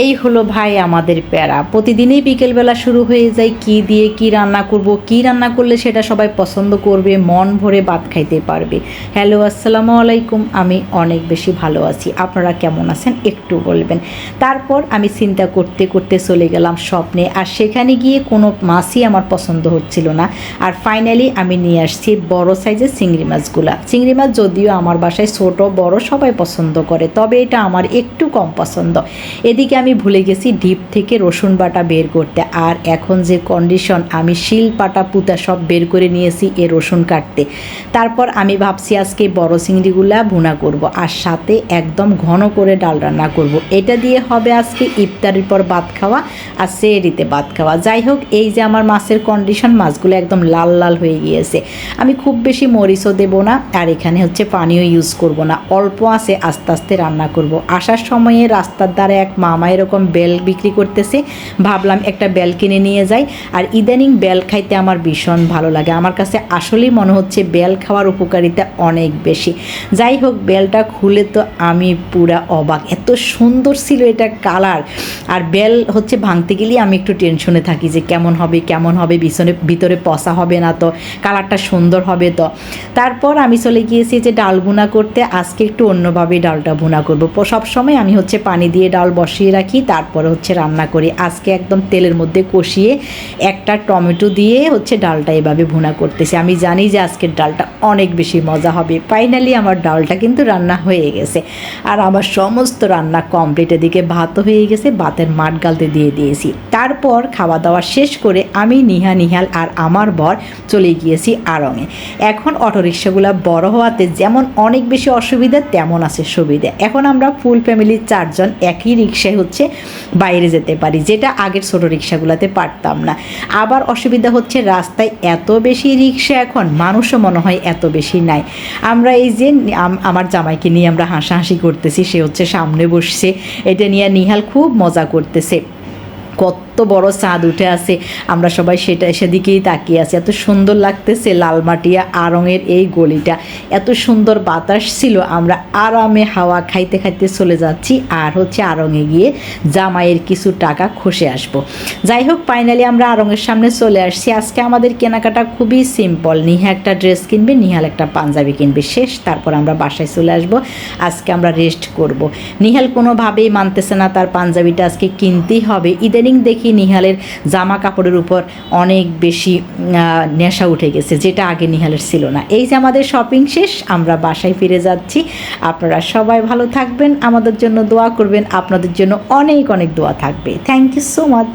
এই হলো ভাই আমাদের প্যারা। প্রতিদিনই বিকেলবেলা শুরু হয়ে যায় কি দিয়ে কি রান্না করব, কি রান্না করলে সেটা সবাই পছন্দ করবে, মন ভরে ভাত খাইতে পারবে। হ্যালো, আসসালামু আলাইকুম, আমি অনেক বেশি ভালো আছি। আপনারা কেমন আছেন একটু বলবেন। তারপর আমি চিন্তা করতে করতে চলে গেলাম স্বপ্নে, আর সেখানে গিয়ে কোনো মাছই আমার পছন্দ হচ্ছিল না। আর ফাইনালি আমি নিয়ে আসছি বড় সাইজের চিংড়ি মাছগুলা। চিংড়ি মাছ যদিও আমার বাসায় ছোট, বড় সবাই পছন্দ করে, তবে এটা আমার একটু কম পছন্দ। এদিকে আমি ভুলে গেছি ডিপ থেকে রসুন বাটা বের করতে। আর এখন যে কন্ডিশন আমি শিল, পাটা, পুতা সব বের করে নিয়েছি এ রসুন কাটতে। তারপর আমি ভাবছি আজকে বড় চিংড়িগুলা ভুনা করব আর সাথে একদম ঘন করে ডাল রান্না করব। এটা দিয়ে হবে আজকে ইফতারির পর ভাত খাওয়া আর সেরিতে ভাত খাওয়া। যাই হোক, এই যে আমার মাছের কন্ডিশন মাছগুলো একদম লাল লাল হয়ে গিয়েছে। আমি খুব বেশি মরিচও দেবো না আর এখানে হচ্ছে পানিও ইউজ করব না। অল্প আছে, আস্তে আস্তে রান্না করব। আসার সময়ে রাস্তার ধারে এক মামা এরকম বেল বিক্রি করতেছে। ভাবলাম একটা বেল কিনে নিয়ে যাই। আর ইদানিং বেল খাইতে আমার ভীষণ ভালো লাগে। আমার কাছে আসলেই মনে হচ্ছে বেল খাওয়ার উপকারিতা অনেক বেশি। যাই হোক, বেলটা খুলে তো আমি পুরা অবাক। এত সুন্দর ছিল এটা কালার। আর বেল হচ্ছে ভাঙতে গেলেই আমি একটু টেনশনে থাকি যে কেমন হবে কেমন হবে, বিছনে ভিতরে পচা হবে না তো, কালারটা সুন্দর হবে তো। তারপর আমি চলে গিয়েছি যে ডাল ভুনা করতে, আজকে একটু অন্যভাবে ডালটা ভুনা করব। সব সময় আমি হচ্ছে পানি দিয়ে ডাল বসিয়ে রাখি, তারপরে হচ্ছে রান্না করি। আজকে একদম তেলের মধ্যে কষিয়ে একটা টমেটো দিয়ে হচ্ছে ডালটা এভাবে ভুনা করতেছি। আমি জানি যে আজকের ডালটা অনেক বেশি মজা হবে। ফাইনালি আমার ডালটা কিন্তু রান্না হয়ে গেছে। আর আমার সমস্ত রান্না কমপ্লিট এদিকে ভাতও হয়ে গেছে, ভাতের মাঠ গালতে দিয়ে দিয়েছি। তারপর খাওয়া দাওয়া শেষ করে আমি নিহা, নিহাল আর আমার বর চলে গিয়েছি আড়ঙে। এখন অটোরিকশাগুলো বড় হওয়াতে যেমন অনেক বেশি অসুবিধা, তেমন আছে সুবিধা। এখন আমরা ফুল ফ্যামিলির চারজন একই রিক্সায় হচ্ছে বাইরে যেতে পারি, যেটা আগের ছোটো রিক্সাগুলোতে পারতাম না। আবার অসুবিধা হচ্ছে রাস্তায় এত বেশি রিক্সা এখন, মানুষও মনে হয় এত বেশি নাই। আমরা এই যে আম- আমার জামাইকে নিয়ে আমরা হাসাহাসি করতেছি, সে হচ্ছে সামনে বসছে। এটা নিয়ে নিহাল খুব মজা করতেছে। কত বড় চাঁদ উঠে আছে। আমরা সবাই সেটা সেদিকেই তাকিয়ে আছি। এত সুন্দর লাগতেছে লালমাটিয়া আরঙের এই গলিটা। এত সুন্দর বাতাস ছিল। আমরা আরামে হাওয়া খাইতে খাইতে চলে যাচ্ছি আর হচ্ছে আরঙে গিয়ে জামাইয়ের কিছু টাকা খসে আসব। যাই হোক ফাইনালি আমরা আরঙের সামনে চলে আসছি। আজকে আমাদের কেনাকাটা খুবই সিম্পল নিহা একটা ড্রেস কিনবে, নিহাল একটা পাঞ্জাবি কিনবে। শেষ, তারপর আমরা বাসায় চলে আসব। আজকে আমরা রেস্ট করব। নিহাল কোনোভাবেই মানতেছে না তার পাঞ্জাবিটা আজকে কিনতেই হবে। ইদানিং দেখি নিহালের জামা কাপড়ের উপর অনেক বেশি নেশা উঠে গেছে, যেটা আগে নিহালের ছিল না। এই যে আমাদের শপিং শেষ, আমরা বাসায় ফিরে যাচ্ছি। আপনারা সবাই ভালো থাকবেন, আমাদের জন্য দোয়া করবেন, আপনাদের জন্য অনেক অনেক দোয়া থাকবে। Thank you so much